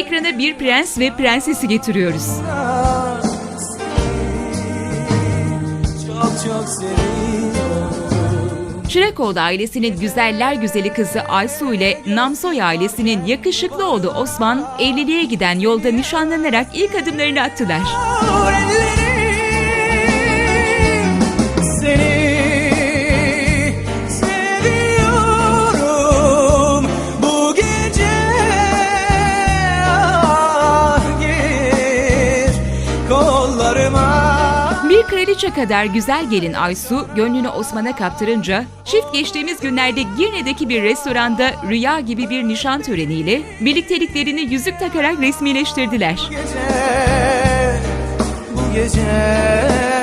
ekrana bir prens ve prensesi getiriyoruz. Çok çok Çirekoğlu ailesinin güzeller güzeli kızı Aysu ile Namsoy ailesinin yakışıklı oğlu Osman evliliğe giden yolda nişanlanarak ilk adımlarını attılar. 13'e kadar güzel gelin Aysu gönlünü Osman'a kaptırınca çift geçtiğimiz günlerde Girne'deki bir restoranda rüya gibi bir nişan töreniyle birlikteliklerini yüzük takarak resmileştirdiler. Bu gece, bu gece.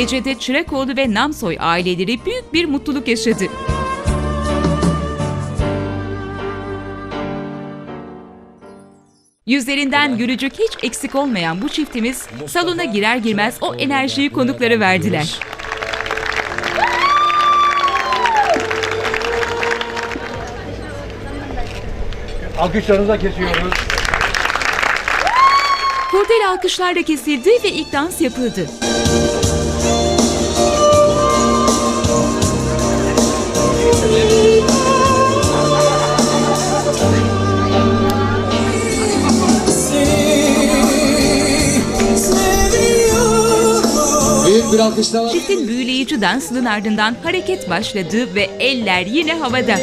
Gecede Çırakoğlu ve Namsoy aileleri büyük bir mutluluk yaşadı. Yüzlerinden gülücük hiç eksik olmayan bu çiftimiz salona girer girmez o enerjiyi konuklara verdiler. Alkışlarınıza kesiyoruz. Kurdele alkışlarla kesildi ve ilk dans yapıldı. Bir alkışlama. Çiftin büyüleyici dansının ardından hareket başladı ve eller yine havada.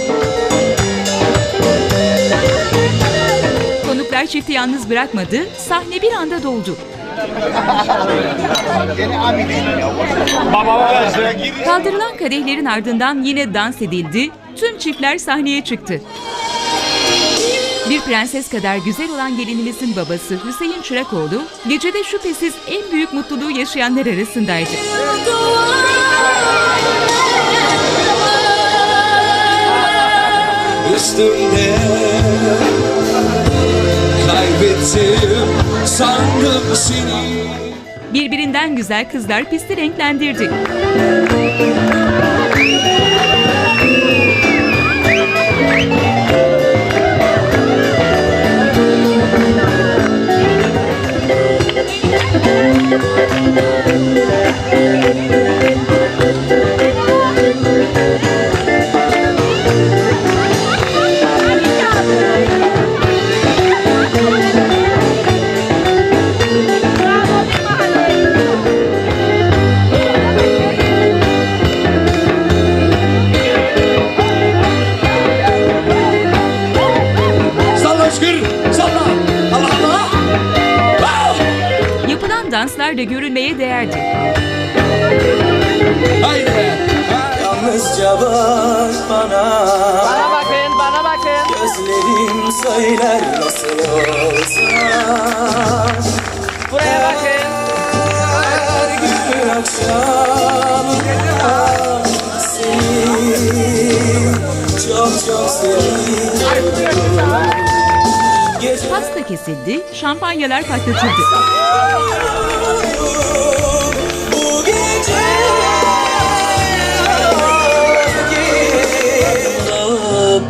Konuklar çifti yalnız bırakmadı, sahne bir anda doldu. Kaldırılan kadehlerin ardından yine dans edildi, tüm çiftler sahneye çıktı. Bir prenses kadar güzel olan gelinimizin babası Hüseyin Çırakoğlu, gecede şüphesiz en büyük mutluluğu yaşayanlar arasındaydı. Üstümde Kaybettim sandım seni Birbirinden güzel kızlar pisti renklendirdi. Yapılan danslar da görülmeye değerdi. Haydi be. Yalnızca bak bana Bana bakın, bana bakın. Gözlerim söyler nasıl olsa Buraya bakın. Her gün akşamında Seni çok çok seviyorum Pasta kesildi, şampanyalar patlatıldı.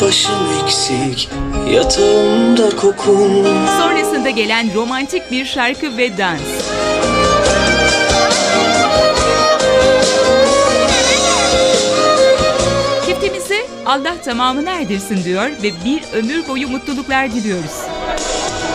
Başım eksik Yatağımda kokun Sonrasında gelen romantik bir şarkı ve dans. Allah tamamını erdirsin diyor ve bir ömür boyu mutluluklar diliyoruz.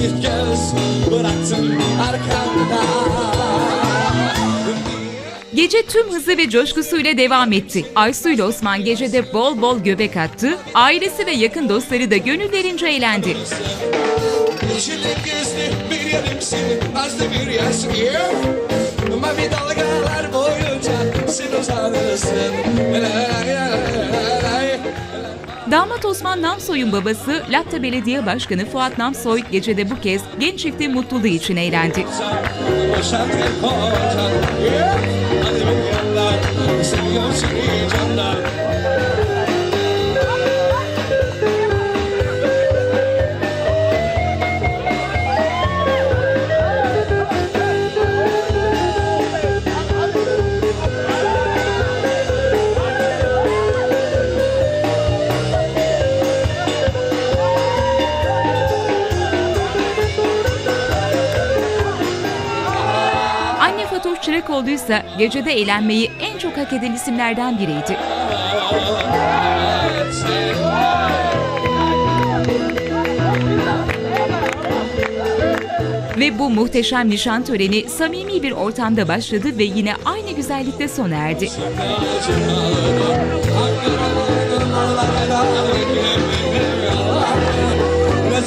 Çift göz Bıraktın arkamda Gece tüm hızı ve coşkusuyla devam etti. Aysu ile Osman gecede bol bol göbek attı. Ailesi ve yakın dostları da gönüllerince eğlendi. Gözlü bir yerimsin bir yeah. Mavi dalgalar boyunca Damat Osman Namsoy'un babası Latta Belediye Başkanı Fuat Namsoy gecede bu kez genç çiftin mutluluğu için eğlendi. Hadi Fatoş Çırakoğlu ise gecede eğlenmeyi en çok hak eden isimlerden biriydi. Ve bu muhteşem nişan töreni samimi bir ortamda başladı ve yine aynı güzellikte sona erdi. Ne